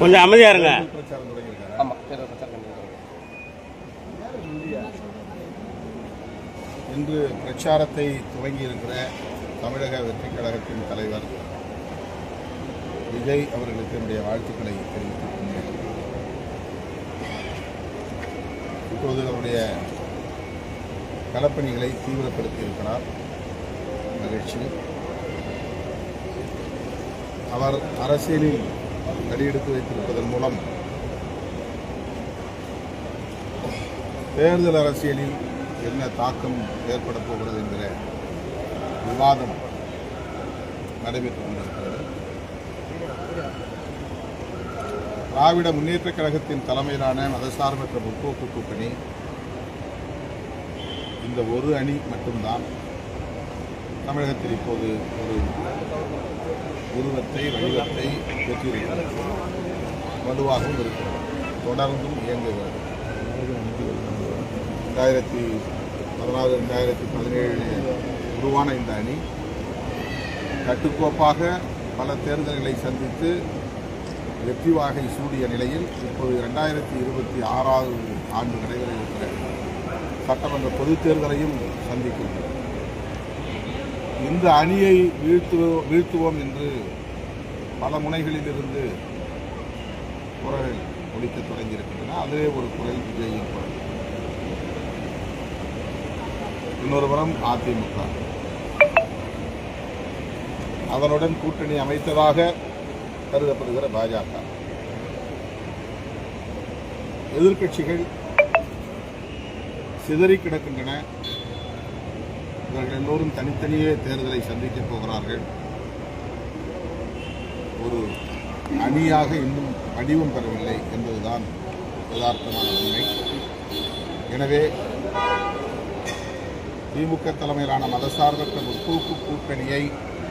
கொஞ்சம் அமைதியா இருங்க. இன்று பிரச்சாரத்தை துவங்கி இருக்கிற தமிழக வெற்றிக் கழகத்தின் தலைவர் விஜய் அவர்களுக்கு என்னுடைய வாழ்த்துக்களை தெரிவித்துக் கொண்டேன் இப்போது அவருடைய களப்பணிகளை தீவிரப்படுத்தி இருக்கிறார் மகிழ்ச்சி. அவர் அரசியலில் அடியெடுத்து வைத்திருப்பதன் மூலம் தேர்தல் அரசியலில் என்ன தாக்கம் ஏற்படப் போகிறது என்கிற விவாதம் நடைபெற்றுக் கொண்டிருக்கிறது. திராவிட முன்னேற்றக் கழகத்தின் தலைமையிலான மதசார்பற்ற முற்போக்கு கூட்டணி இந்த ஒரு அணி மட்டும்தான். தமிழகத்தில் இப்போது ஒரு உருவத்தை வடிவத்தை பெற்றிருக்கிறது. வலுவாகவும் இருக்கிறது. தொடர்ந்தும் இயங்குகிறது. ரெண்டாயிரத்தி பதினாறு ரெண்டாயிரத்தி பதினேழு உருவான இந்த அணி கட்டுக்கோப்பாக பல தேர்தல்களை சந்தித்து வெற்றி வாகை சூடிய நிலையில் இப்போது ரெண்டாயிரத்தி இருபத்தி ஆறாவது ஆண்டு நடைபெற இருக்கிற சட்டமன்ற பொதுத் தேர்தலையும் சந்திக்கின்றது. இந்த அணியை வீழ்த்து வீழ்த்துவோம் என்று பல முனைகளிலிருந்து குரல் ஒழிக்க தொடங்கியிருக்கின்றன. அதுவே ஒரு குரல் விஜயின் குரல். இன்னொரு புறம் அதிமுக. அதனுடன் கூட்டணி அமைத்ததாக கருதப்படுகிற பாஜக. எதிர்க்கட்சிகள் சிதறி கிடக்கின்றன இவர்கள் எல்லோரும் தனித்தனியே தேர்தலை சந்திக்கப் போகிறார்கள். ஒரு அணியாக இன்னும் வடிவம் பெறவில்லை என்பதுதான் யதார்த்தமான உண்மை. எனவே திமுக தலைமையிலான மதசார்பற்ற முற்போக்கு கூட்டணியை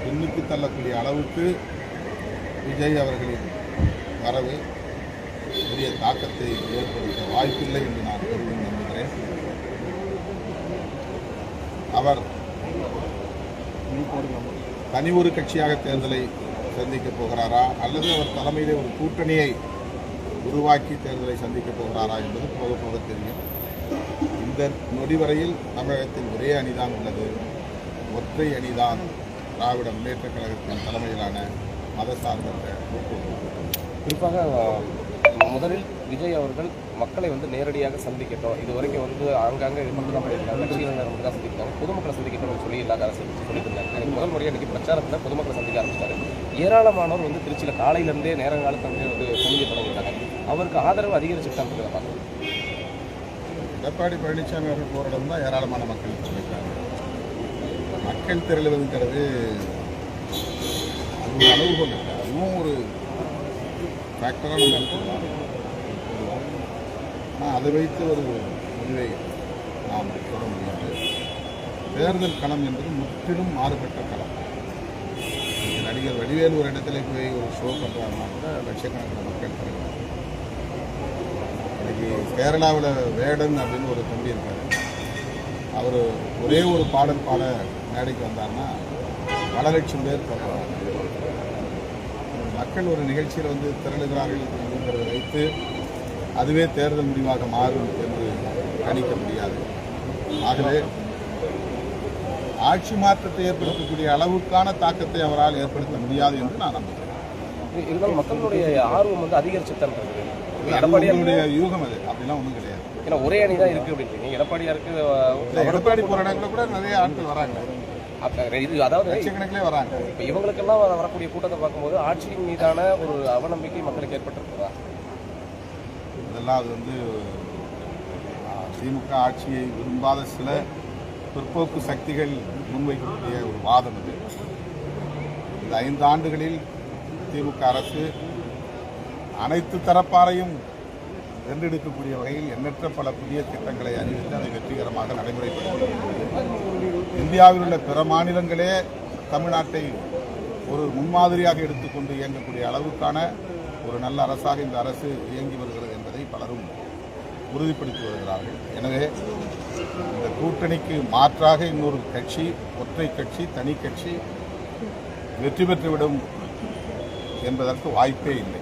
பின்னுக்கு தள்ளக்கூடிய அளவுக்கு விஜய் அவர்களின் வரவு பெரிய தாக்கத்தை ஏற்படுத்த வாய்ப்பில்லை என்று நான் கருதி நம்புகிறேன் அவர் தனி ஒரு கட்சியாக தேர்தலை சந்திக்கப் போகிறாரா? அல்லது அவர் தலைமையிலே ஒரு கூட்டணியை உருவாக்கி தேர்தலை சந்திக்கப் போகிறாரா என்பது போக போக தெரியும். இந்த நொடி வரையில் தமிழகத்தில் ஒரே அணிதான் உள்ளது. ஒற்றை அணிதான் திராவிட முன்னேற்றக் கழகத்தின் தலைமையிலான மதசார்பற்ற முற்போக்கு கூட்டணி. குறிப்பாக முதலில் விஜய் அவர்கள் மக்களை வந்து நேரடியாக சந்திக்கட்டும். இது வரைக்கும் வந்து ஆங்காங்கே இது மட்டும் தான் பண்ணியிருக்காங்க. கட்சியினர் மட்டும் தான் சந்திக்கிறாங்க. பொதுமக்களை சந்திக்கட்டும்னு சொல்லி இல்லாத அரசு சொல்லிட்டு இருந்தாங்க. எனக்கு முதல் முறையாக இன்னைக்கு பிரச்சாரத்தில் பொதுமக்களை சந்திக்க ஆரம்பித்தார் ஏராளமானவர் வந்து திருச்சியில் காலையிலேருந்தே நேரங்காலத்திலே வந்து சந்திக்க தொடங்கிட்டாங்க அவருக்கு ஆதரவு அதிகரிச்சுட்டு தான் பார்க்கணும். எடப்பாடி பழனிசாமி அவர்கள் போராடம் தான் ஏராளமான மக்கள் திரளிருக்காங்க மக்கள் திரளுவதுங்கிறது அது ஒரு அளவுகோல். அதுவும் ஒரு ஃபேக்டராக நம்ம எடுத்துக்கலாம் அதை வைத்து ஒரு முடிவை நாம் சொல்ல முடியாது. தேர்தல் களம் என்பது முற்றிலும் மாறுபட்ட களம். நடிகர் வடிவேல் ஒரு இடத்துல போய் ஒரு ஷோ பண்ணுறாருன்னா கூட லட்சக்கணக்கான மக்கள் திரளுவாங்க. இன்னைக்கு கேரளாவில் வேடன் அப்படின்னு ஒரு தம்பி இருக்கார். அவர் ஒரே ஒரு பாடல் பாட மேடைக்கு வந்தார்னா பல லட்சம் பேர் பார்க்குறாங்க மக்கள் ஒரு நிகழ்ச்சியில் வந்து திரளுகிறார்கள் அப்படிங்கிறத வைத்து அதுவே தேர்தல் முடிவாக மாறும் என்று கணிக்க முடியாது. ஆகவே ஆட்சி மாற்றத்தை ஏற்படுத்தக்கூடிய அளவுக்கான தாக்கத்தை அவரால் ஏற்படுத்த முடியாது என்று நான் நம்புகிறேன். இருந்தாலும் மக்களுடைய ஆர்வம் வந்து அதிகரிச்சுட்டு தான் இருக்குது. அது எடப்பாடியார் உங்களுடைய யூகம் அது. அப்படிலாம் ஒன்றும் கிடையாது. ஏன்னா ஒரே அணி தான் இருக்குது அப்படின்றீங்க. எடப்பாடியாருக்கு எடப்பாடி போகிற இடங்களில் கூட நிறைய ஆட்கள் வராங்க. இது அதாவது லட்சக்கணக்கிலே வராங்க. இப்போ இவங்களுக்கெல்லாம் வர- வரக்கூடிய கூட்டத்தை பார்க்கும்போது ஆட்சியின் மீதான ஒரு அவநம்பிக்கை மக்களுக்கு ஏற்பட்டிருக்கிறதா இதெல்லாம் அது வந்து திமுக ஆட்சியை விரும்பாத சில பிற்போக்கு சக்திகள் முன்வைக்கக்கூடிய ஒரு வாதம் இது இந்த ஐந்து ஆண்டுகளில் திமுக அரசு அனைத்து தரப்பாரையும் வென்றெடுக்கக்கூடிய வகையில் எண்ணற்ற பல புதிய திட்டங்களை அறிவித்து அதை வெற்றிகரமாக நடைமுறைப்படுத்தி இந்தியாவில் உள்ள பிற மாநிலங்களே தமிழ்நாட்டை ஒரு முன்மாதிரியாக எடுத்துக்கொண்டு இயங்கக்கூடிய அளவுக்கான ஒரு நல்ல அரசாக இந்த அரசு இயங்கி வருகிறது என்பதை பலரும் உறுதிப்படுத்தி வருகிறார்கள். எனவே இந்த கூட்டணிக்கு மாற்றாக இன்னொரு கட்சி ஒற்றை கட்சி தனி கட்சி வெற்றி பெற்றுவிடும் என்பதற்கு வாய்ப்பே இல்லை.